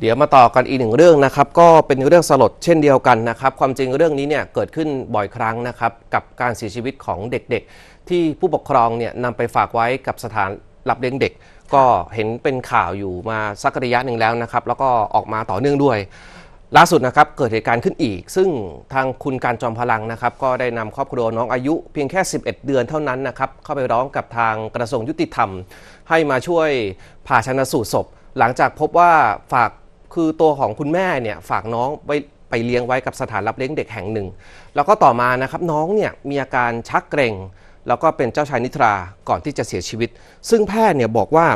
เดี๋ยวมาต่อกันอีกหนึ่งเรื่องนะครับก็เป็นเรื่องสลดเช่นเดียวกันนะครับ ความจริงเรื่องนี้เนี่ยเกิดขึ้นบ่อยครั้งนะครับกับการเสียชีวิตของเด็กๆ ที่ผู้ปกครองเนี่ยนำไปฝากไว้กับสถานรับเลี้ยงเด็ก ก็เห็นเป็นข่าวอยู่มาสักระยะหนึ่งแล้วนะครับ แล้วก็ออกมาต่อเนื่องด้วย ล่าสุดนะครับเกิดเหตุการณ์ขึ้นอีก ซึ่งทางคุณการจอมพลังนะครับ ก็ได้นำครอบครัวน้องอายุเพียงแค่ 11 เดือนเท่านั้นนะครับเข้าไปร้องกับทางกระทรวงยุติธรรม ให้มาช่วยผ่าชนสูตรศพ หลังจากพบว่าฝาก คือตัวของคุณแม่เนี่ยฝากน้องไปไปเลี้ยงไว้กับสถานรับเลี้ยงเด็กแห่งหนึ่ง แล้วก็ต่อมานะครับน้องเนี่ยมีอาการชักเกร็ง แล้วก็เป็นเจ้าชายนิทราก่อนที่จะเสียชีวิต ซึ่งแพทย์เนี่ยบอกว่า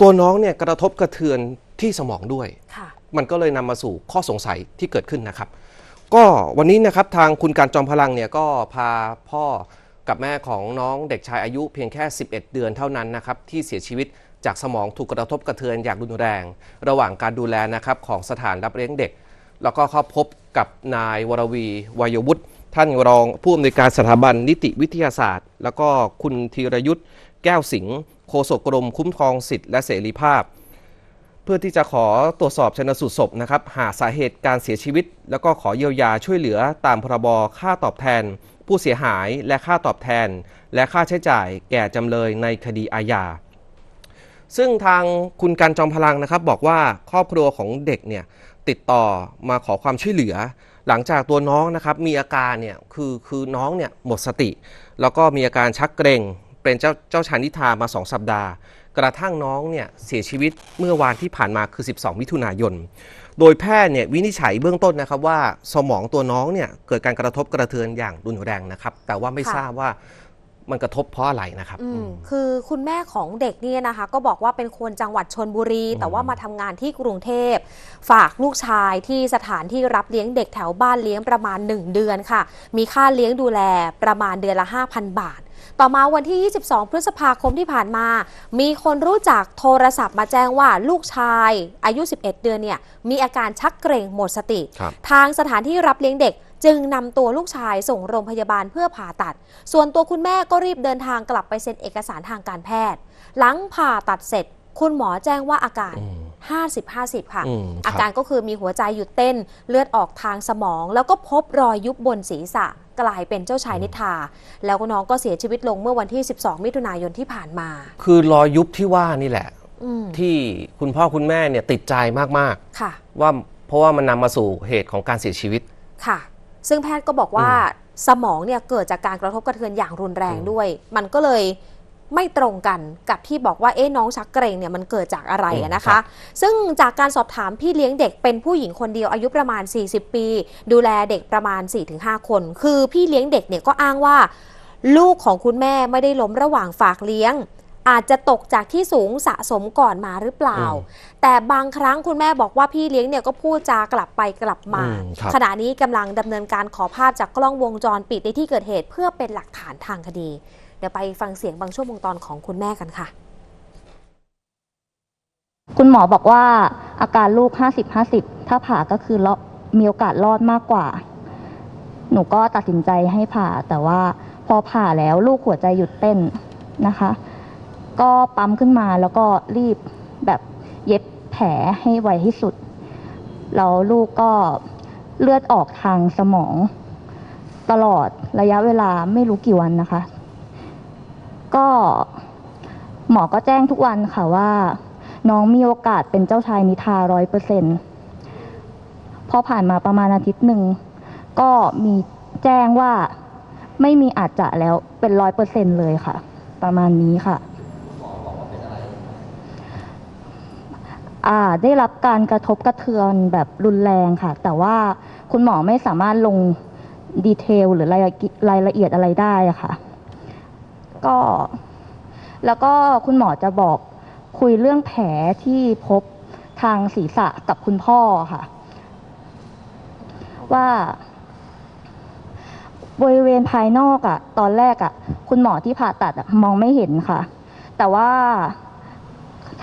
ตัวน้องเนี่ยกระทบกระเทือนที่สมองด้วยค่ะมันก็เลยนำมาสู่ข้อสงสัยที่เกิดขึ้นนะครับ ก็วันนี้นะครับทางคุณการจอมพลังเนี่ยก็พาพ่อกับแม่ของน้องเด็กชายอายุเพียงแค่ 11 เดือนเท่านั้นนะครับที่เสียชีวิต จากสมองถูกกระทบกระเทือนอย่างรุนแรง ระหว่างการดูแลนะครับของสถานรับเลี้ยงเด็ก แล้วก็เข้าพบกับนายวรวีวัยวุฒิท่านรองผู้อำนวยการสถาบันนิติวิทยาศาสตร์ แล้วก็คุณธีรยุทธ์แก้วสิงห์โฆษกกรมคุ้มครองสิทธิและเสรีภาพ เพื่อที่จะขอตรวจสอบชนสูตรศพนะครับ หาสาเหตุการเสียชีวิต แล้วก็ขอเยียวยาช่วยเหลือตามพรบค่าตอบแทน ผู้เสียหายและค่าตอบแทน และค่าใช้จ่ายแก่จำเลยในคดีอาญา ซึ่งทางคุณการจอมพลังนะครับ บอกว่าครอบครัวของเด็กเนี่ยติดต่อมาขอความช่วยเหลือ หลังจากตัวน้องนะครับมีอาการเนี่ยคือคือน้องเนี่ยหมดสติ แล้วก็มีอาการชักเกร็งเป็นเจ้าเจ้าชายนิทามา 2 สัปดาห์ กระทั่งน้องเนี่ยเสียชีวิตเมื่อวานที่ผ่านมาคือ 12 มิถุนายน โดยแพทย์เนี่ยวินิจฉัยเบื้องต้นนะครับว่าสมองตัวน้องเนี่ยเกิดการกระทบกระเทือนอย่างรุนแรงนะครับ แต่ว่าไม่ทราบว่า มันกระทบเพราะอะไรนะครับ อือืมมคือคุณแม่ของเด็กเนี่ยนะคะ ก็บอกว่าเป็นคนจังหวัดชนบุรี แต่ว่ามาทำงานที่กรุงเทพ ฝากลูกชายที่สถานที่รับเลี้ยงเด็กแถวบ้านเลี้ยงประมาณ 1 เดือนค่ะ มีค่าเลี้ยงดูแลประมาณเดือนละ 5,000 บาท ต่อมาวันที่ 22 พฤษภาคมที่ผ่านมา มีคนรู้จักโทรศัพท์มาแจ้งว่าลูกชายอายุ 11 เดือนเนี่ยมีอาการชักเกร็งหมดสติ ครับ ทางสถานที่รับเลี้ยงเด็ก จึงนำตัวลูกชายส่งโรงพยาบาลเพื่อผ่าตัด ส่วนตัวคุณแม่ก็รีบเดินทางกลับไปเซ็นเอกสารทางการแพทย์ หลังผ่าตัดเสร็จ คุณหมอแจ้งว่าอาการอืม50-50 ค่ะอืมครับอาการก็คือมีหัวใจหยุดเต้น เลือดออกทางสมอง แล้วก็พบรอยยุบบนศีรษะ กลายเป็นเจ้าชายนิทราแล้วก็น้องก็เสียชีวิตลงเมื่อวันที่ 12 มิถุนายนที่ผ่านมา คือรอยยุบที่ว่านี่แหละอืมที่คุณพ่อคุณแม่เนี่ยติดใจมากค่ะๆว่าเพราะว่ามันนำมาสู่เหตุของการเสียชีวิต ค่ะ ซึ่งแพทย์ก็บอกว่าสมองเนี่ยเกิดจากการกระทบกระเทือนอย่างรุนแรงอืมด้วย มันก็เลยไม่ตรงกันกับที่บอกว่าเอ๊ะน้องชักเกรงเนี่ยมันเกิดจากอะไรอะนะคะ ซึ่งจากการสอบถามพี่เลี้ยงเด็กเป็นผู้หญิงคนเดียวอายุประมาณ 40 ปี ดูแลเด็กประมาณ 4-5 คน คือพี่เลี้ยงเด็กเนี่ยก็อ้างว่า ลูกของคุณแม่ไม่ได้ล้มระหว่างฝากเลี้ยง อาจจะตกจากที่สูงสะสมก่อนมาหรือเปล่าอืมแต่บางครั้งคุณแม่บอกว่าพี่เลี้ยงเนี่ยก็พูดจากลับไปกลับมาอืมครับขณะนี้กำลังดำเนินการขอภาพจากกล้องวงจรปิดในที่เกิดเหตุเพื่อเป็นหลักฐานทางคดี เดี๋ยวไปฟังเสียงบางช่วงบางตอนของคุณแม่กันค่ะ คุณหมอบอกว่าอาการลูก 50 50 ถ้าผ่าก็คือรอดมีโอกาสรอดมากกว่า หนูก็ตัดสินใจให้ผ่า แต่ว่าพอผ่าแล้วลูกหัวใจหยุดเต้นนะคะ ก็ปั๊มขึ้นมาแล้วก็รีบแบบเย็บแผลให้ไวที่สุด แล้วลูกก็เลือดออกทางสมอง ตลอดระยะเวลาไม่รู้กี่วันนะคะ ก็หมอก็แจ้งทุกวันค่ะว่า น้องมีโอกาสเป็นเจ้าชายนิทาร้อยเปอร์เซ็นพอผ่านมาประมาณอาทิตย์หนึ่ง ก็มีแจ้งว่าไม่มีอาจจะแล้วเป็นร้อยเปอร์เซ็นเลยค่ะ ประมาณนี้ค่ะ อ่า ได้รับการกระทบกระเทือนแบบรุนแรงค่ะ แต่ว่าคุณหมอไม่สามารถลงดีเทลหรือรายละเอียดรายละเอียดอะไรได้อะค่ะ ก็แล้วก็คุณหมอจะบอกคุยเรื่องแผลที่พบทางศีรษะกับคุณพ่อค่ะ ว่าบริเวณภายนอกอะตอนแรกอะคุณหมอที่ผ่าตัดอะมองไม่เห็นค่ะ แต่ว่า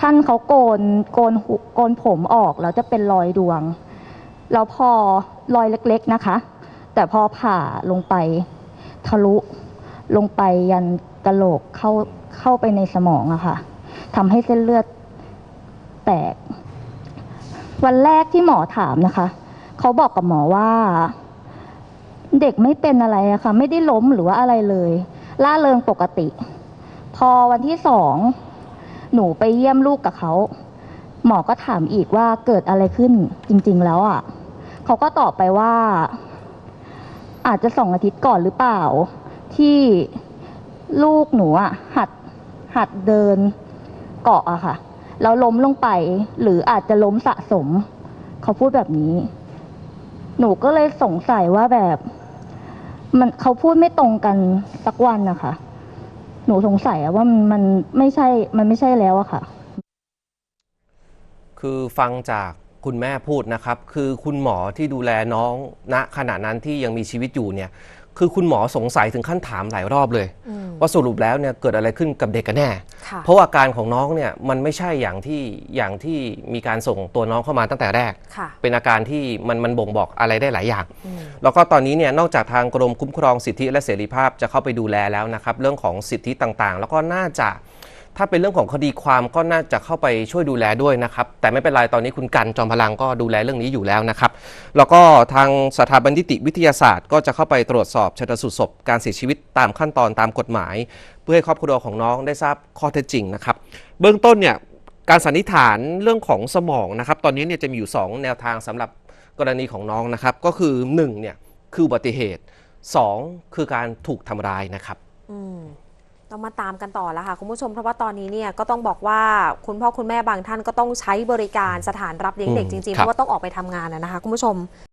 ท่านเขาโกนโกนหุโกนผมออกแล้วจะเป็นรอยดวง แล้วพอรอยเล็กๆนะคะ แต่พอผ่าลงไปทะลุลงไปยันกะโหลกเข้าเข้าไปในสมองอะค่ะทำให้เส้นเลือดแตก วันแรกที่หมอถามนะคะ เขาบอกกับหมอว่า เด็กไม่เป็นอะไรอะค่ะ ไม่ได้ล้มหรือว่าอะไรเลยล่าเริงปกติ พอวันที่สอง หนูไปเยี่ยมลูกกับเขา หมอก็ถามอีกว่าเกิดอะไรขึ้นจริง ๆ แล้วอะเขาก็ตอบไปว่า อาจจะสองอาทิตย์ก่อนหรือเปล่า ที่ลูกหนูอะหัดหัดเดินเกาะอะค่ะ แล้วล้มลงไป หรืออาจจะล้มสะสม เขาพูดแบบนี้ หนูก็เลยสงสัยว่าแบบ มันเขาพูดไม่ตรงกันสักวันนะคะ หนูสงสัยอะว่ามันมันไม่ใช่มันไม่ใช่แล้วอะค่ะ คือฟังจากคุณแม่พูดนะครับ คือคุณหมอที่ดูแลน้องณขณะนั้นที่ยังมีชีวิตอยู่เนี่ย คือคุณหมอสงสัยถึงขั้นถามหลายรอบเลยอืมว่าสรุปแล้วเนี่ยเกิดอะไรขึ้นกับเด็กกันแน่ค่ะเพราะว่าอาการของน้องเนี่ยมันไม่ใช่อย่างที่อย่างที่มีการส่งตัวน้องเข้ามาตั้งแต่แรกค่ะเป็นอาการที่มันมันบ่งบอกอะไรได้หลายอย่างอืมแล้วก็ตอนนี้เนี่ยนอกจากทางกรมคุ้มครองสิทธิและเสรีภาพจะเข้าไปดูแลแล้วนะครับ เรื่องของสิทธิต่างๆ แล้วก็น่าจะ ถ้าเป็นเรื่องของคดีความก็น่าจะเข้าไปช่วยดูแลด้วยนะครับ แต่ไม่เป็นไรตอนนี้คุณกันจอมพลังก็ดูแลเรื่องนี้อยู่แล้วนะครับ แล้วก็ทางสถาบันนิติวิทยาศาสตร์ ก็จะเข้าไปตรวจสอบชนสูตรศพการเสียชีวิตตามขั้นตอนตามกฎหมาย เพื่อให้ครอบครัวของน้องได้ทราบข้อเท็จจริงนะครับ เบื้องต้นเนี่ยการสันนิษฐานเรื่องของสมองนะครับ ตอนนี้เนี่ยจะมีอยู่ 2 แนวทางสำหรับกรณีของน้องนะครับ ก็คือ1เนี่ยคืออุบัติเหตุ 2 คือการถูกทำร้ายนะครับ อื ต้องมาตามกันต่อแล้วค่ะคุณผู้ชมเพราะว่าตอนนี้เนี่ยก็ต้องบอกว่าคุณพ่อคุณแม่บางท่านก็ต้องใช้บริการสถานรับเลี้ยงเด็กอืมจริงๆครับเพราะว่าต้องออกไปทำงานนะนะคะคุณผู้ชม